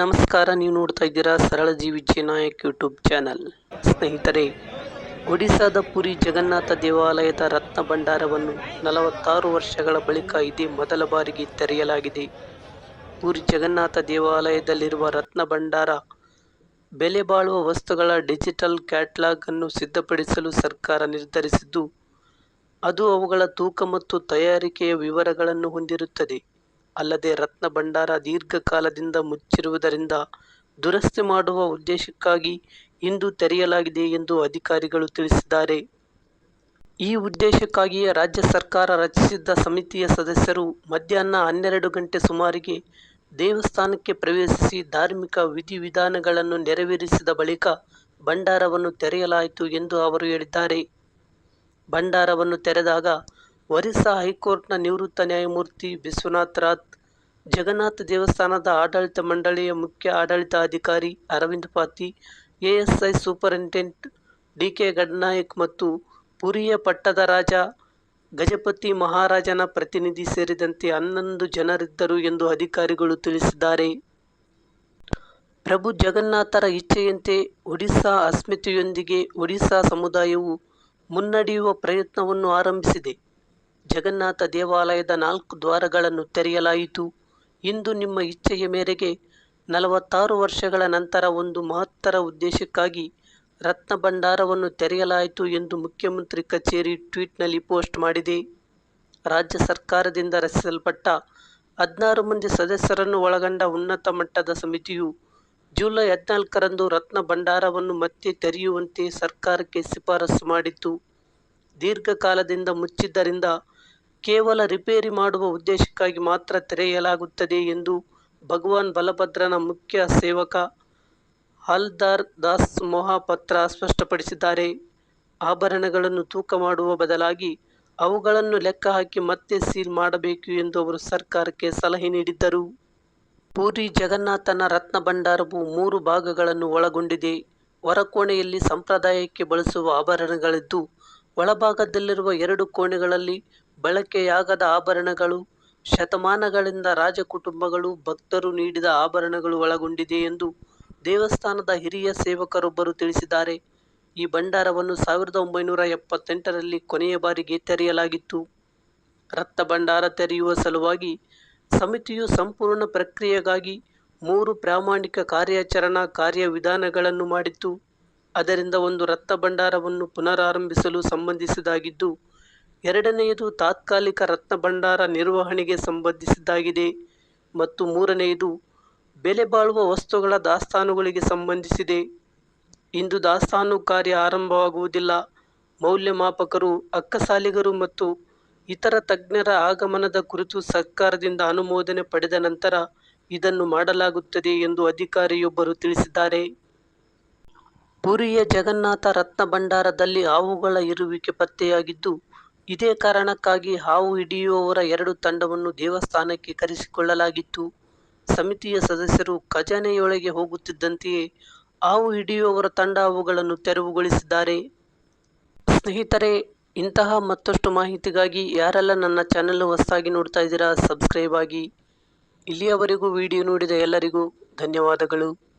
ನಮಸ್ಕಾರ, ನೀವು ನೋಡ್ತಾ ಇದ್ದೀರಾ ಸರಳ ಜೀವಿ ನಾಯಕ್ ಯೂಟ್ಯೂಬ್ ಚಾನಲ್. ಸ್ನೇಹಿತರೆ ಒಡಿಶಾದ ಪುರಿ ಜಗನ್ನಾಥ ದೇವಾಲಯದ ರತ್ನ ಭಂಡಾರವನ್ನು ನಲವತ್ತಾರು ವರ್ಷಗಳ ಬಳಿಕ ಇದೇ ಮೊದಲ ಬಾರಿಗೆ ತೆರೆಯಲಾಗಿದೆ. ಪುರಿ ಜಗನ್ನಾಥ ದೇವಾಲಯದಲ್ಲಿರುವ ರತ್ನ ಭಂಡಾರ ಬೆಲೆ ಬಾಳುವ ವಸ್ತುಗಳ ಡಿಜಿಟಲ್ ಕ್ಯಾಟ್ಲಾಗ್ ಅನ್ನು ಸಿದ್ಧಪಡಿಸಲು ಸರ್ಕಾರ ನಿರ್ಧರಿಸಿದ್ದು, ಅದು ಅವುಗಳ ತೂಕ ಮತ್ತು ತಯಾರಿಕೆಯ ವಿವರಗಳನ್ನು ಹೊಂದಿರುತ್ತದೆ. ಅಲ್ಲದೆ ರತ್ನ ಭಂಡಾರ ದೀರ್ಘಕಾಲದಿಂದ ಮುಚ್ಚಿರುವುದರಿಂದ ದುರಸ್ತಿ ಮಾಡುವ ಉದ್ದೇಶಕ್ಕಾಗಿ ಇಂದು ತೆರೆಯಲಾಗಿದೆ ಎಂದು ಅಧಿಕಾರಿಗಳು ತಿಳಿಸಿದ್ದಾರೆ. ಈ ಉದ್ದೇಶಕ್ಕಾಗಿಯೇ ರಾಜ್ಯ ಸರ್ಕಾರ ರಚಿಸಿದ್ದ ಸಮಿತಿಯ ಸದಸ್ಯರು ಮಧ್ಯಾಹ್ನ ಹನ್ನೆರಡು ಗಂಟೆ ಸುಮಾರಿಗೆ ದೇವಸ್ಥಾನಕ್ಕೆ ಪ್ರವೇಶಿಸಿ ಧಾರ್ಮಿಕ ವಿಧಿವಿಧಾನಗಳನ್ನು ನೆರವೇರಿಸಿದ ಬಳಿಕ ಭಂಡಾರವನ್ನು ತೆರೆಯಲಾಯಿತು ಎಂದು ಅವರು ಹೇಳಿದ್ದಾರೆ. ಭಂಡಾರವನ್ನು ತೆರೆದಾಗ ಒರಿಸ್ಸಾ ಹೈಕೋರ್ಟ್ನ ನಿವೃತ್ತ ನ್ಯಾಯಮೂರ್ತಿ ವಿಶ್ವನಾಥ್ ರಾತ್ ಜಗನ್ನಾಥ ದೇವಸ್ಥಾನದ ಆಡಳಿತ ಮಂಡಳಿಯ ಮುಖ್ಯ ಆಡಳಿತಾಧಿಕಾರಿ ಅರವಿಂದ್ ಪಾತಿ, ಎಎಸ್ಐ ಸೂಪರಿಂಟೆಂಡೆಂಟ್ ಡಿಕೆ ಗಡ್ನಾಯಕ್ ಮತ್ತು ಪುರಿಯ ಪಟ್ಟದ ರಾಜ ಗಜಪತಿ ಮಹಾರಾಜನ ಪ್ರತಿನಿಧಿ ಸೇರಿದಂತೆ ಹನ್ನೊಂದು ಜನರಿದ್ದರು ಎಂದು ಅಧಿಕಾರಿಗಳು ತಿಳಿಸಿದ್ದಾರೆ. ಪ್ರಭು ಜಗನ್ನಾಥರ ಇಚ್ಛೆಯಂತೆ ಒಡಿಸ್ಸಾ ಅಸ್ಮಿತೆಯೊಂದಿಗೆ ಒಡಿಸ್ಸಾ ಸಮುದಾಯವು ಮುನ್ನಡೆಯುವ ಪ್ರಯತ್ನವನ್ನು ಆರಂಭಿಸಿದೆ. ಜಗನ್ನಾಥ ದೇವಾಲಯದ ನಾಲ್ಕು ದ್ವಾರಗಳನ್ನು ತೆರೆಯಲಾಯಿತು. ಇಂದು ನಿಮ್ಮ ಇಚ್ಛೆಯ ಮೇರೆಗೆ ನಲವತ್ತಾರು ವರ್ಷಗಳ ನಂತರ ಒಂದು ಮಹತ್ತರ ಉದ್ದೇಶಕ್ಕಾಗಿ ರತ್ನ ಭಂಡಾರವನ್ನು ತೆರೆಯಲಾಯಿತು ಎಂದು ಮುಖ್ಯಮಂತ್ರಿ ಕಚೇರಿ ಟ್ವೀಟ್ನಲ್ಲಿ ಪೋಸ್ಟ್ ಮಾಡಿದೆ. ರಾಜ್ಯ ಸರ್ಕಾರದಿಂದ ರಚಿಸಲ್ಪಟ್ಟ ಹದಿನಾರು ಮಂದಿ ಸದಸ್ಯರನ್ನು ಒಳಗೊಂಡ ಉನ್ನತ ಮಟ್ಟದ ಸಮಿತಿಯು ಜುಲೈ ಹದಿನಾಲ್ಕರಂದು ರತ್ನ ಭಂಡಾರವನ್ನು ಮತ್ತೆ ತೆರೆಯುವಂತೆ ಸರ್ಕಾರಕ್ಕೆ ಶಿಫಾರಸು ಮಾಡಿತ್ತು. ದೀರ್ಘಕಾಲದಿಂದ ಮುಚ್ಚಿದ್ದರಿಂದ ಕೇವಲ ರಿಪೇರಿ ಮಾಡುವ ಉದ್ದೇಶಕ್ಕಾಗಿ ಮಾತ್ರ ತೆರೆಯಲಾಗುತ್ತದೆ ಎಂದು ಭಗವಾನ್ ಬಲಭದ್ರನ ಮುಖ್ಯ ಸೇವಕ ಹಲ್ದಾರ್ ದಾಸ್ ಮೊಹಾಪತ್ರ ಸ್ಪಷ್ಟಪಡಿಸಿದ್ದಾರೆ. ಆಭರಣಗಳನ್ನು ತೂಕ ಮಾಡುವ ಬದಲಾಗಿ ಅವುಗಳನ್ನು ಲೆಕ್ಕ ಹಾಕಿ ಮತ್ತೆ ಸೀಲ್ ಮಾಡಬೇಕು ಎಂದು ಅವರು ಸರ್ಕಾರಕ್ಕೆ ಸಲಹೆ ನೀಡಿದ್ದರು. ಪೂರಿ ಜಗನ್ನಾಥನ ರತ್ನ ಭಂಡಾರವು ಮೂರು ಭಾಗಗಳನ್ನು ಒಳಗೊಂಡಿದೆ. ಹೊರಕೋಣೆಯಲ್ಲಿ ಸಂಪ್ರದಾಯಕ್ಕೆ ಬಳಸುವ ಆಭರಣಗಳಿದ್ದು, ಒಳಭಾಗದಲ್ಲಿರುವ ಎರಡು ಕೋಣೆಗಳಲ್ಲಿ ಬಳಕೆಯಾಗದ ಆಭರಣಗಳು, ಶತಮಾನಗಳಿಂದ ರಾಜಕುಟುಂಬಗಳು ಭಕ್ತರು ನೀಡಿದ ಆಭರಣಗಳು ಒಳಗೊಂಡಿದೆ ಎಂದು ದೇವಸ್ಥಾನದ ಹಿರಿಯ ಸೇವಕರೊಬ್ಬರು ತಿಳಿಸಿದ್ದಾರೆ. ಈ ಭಂಡಾರವನ್ನು ಸಾವಿರದ ಒಂಬೈನೂರ ಎಪ್ಪತ್ತೆಂಟರಲ್ಲಿ ಕೊನೆಯ ಬಾರಿಗೆ ತೆರೆಯಲಾಗಿತ್ತು. ರಕ್ತ ಭಂಡಾರ ತೆರೆಯುವ ಸಲುವಾಗಿ ಸಮಿತಿಯು ಸಂಪೂರ್ಣ ಪ್ರಕ್ರಿಯೆಗಾಗಿ ಮೂರು ಪ್ರಾಮಾಣಿಕ ಕಾರ್ಯಾಚರಣಾ ಕಾರ್ಯವಿಧಾನಗಳನ್ನು ಮಾಡಿತ್ತು. ಅದರಿಂದ ಒಂದು ರಕ್ತ ಭಂಡಾರವನ್ನು ಪುನರಾರಂಭಿಸಲು ಸಂಬಂಧಿಸಿದ್ದಾಗಿದ್ದು ಎರಡನೆಯದು ತಾತ್ಕಾಲಿಕ ರತ್ನ ಭಂಡಾರ ನಿರ್ವಹಣೆಗೆ ಸಂಬಂಧಿಸಿದ್ದಾಗಿದೆ ಮತ್ತು ಮೂರನೆಯದು ಬೆಲೆ ಬಾಳುವ ವಸ್ತುಗಳ ದಾಸ್ತಾನುಗಳಿಗೆ ಸಂಬಂಧಿಸಿದೆ. ಇಂದು ದಾಸ್ತಾನು ಕಾರ್ಯ ಆರಂಭವಾಗುವುದಿಲ್ಲ. ಮೌಲ್ಯಮಾಪಕರು, ಅಕ್ಕಸಾಲಿಗರು ಮತ್ತು ಇತರ ತಜ್ಞರ ಆಗಮನದ ಕುರಿತು ಸರ್ಕಾರದಿಂದ ಅನುಮೋದನೆ ಪಡೆದ ನಂತರ ಇದನ್ನು ಮಾಡಲಾಗುತ್ತದೆ ಎಂದು ಅಧಿಕಾರಿಯೊಬ್ಬರು ತಿಳಿಸಿದ್ದಾರೆ. ಪುರಿಯ ಜಗನ್ನಾಥ ರತ್ನ ಭಂಡಾರದಲ್ಲಿ ಹಾವುಗಳ ಇರುವಿಕೆ ಪತ್ತೆಯಾಗಿದ್ದು ಇದೇ ಕಾರಣಕ್ಕಾಗಿ ಹಾವು ಹಿಡಿಯುವವರ ಎರಡು ತಂಡವನ್ನು ದೇವಸ್ಥಾನಕ್ಕೆ ಕರೆಸಿಕೊಳ್ಳಲಾಗಿತ್ತು. ಸಮಿತಿಯ ಸದಸ್ಯರು ಖಜಾನೆಯೊಳಗೆ ಹೋಗುತ್ತಿದ್ದಂತೆಯೇ ಹಾವು ಹಿಡಿಯುವವರ ತಂಡ ಅವುಗಳನ್ನು ತೆರವುಗೊಳಿಸಿದ್ದಾರೆ. ಸ್ನೇಹಿತರೆ, ಇಂತಹ ಮತ್ತಷ್ಟು ಮಾಹಿತಿಗಾಗಿ ಯಾರೆಲ್ಲ ನನ್ನ ಚಾನೆಲ್ ಹೊಸದಾಗಿ ನೋಡ್ತಾ ಇದ್ದೀರಾ, ಸಬ್ಸ್ಕ್ರೈಬ್ ಆಗಿ. ಇಲ್ಲಿಯವರೆಗೂ ವಿಡಿಯೋ ನೋಡಿದ ಎಲ್ಲರಿಗೂ ಧನ್ಯವಾದಗಳು.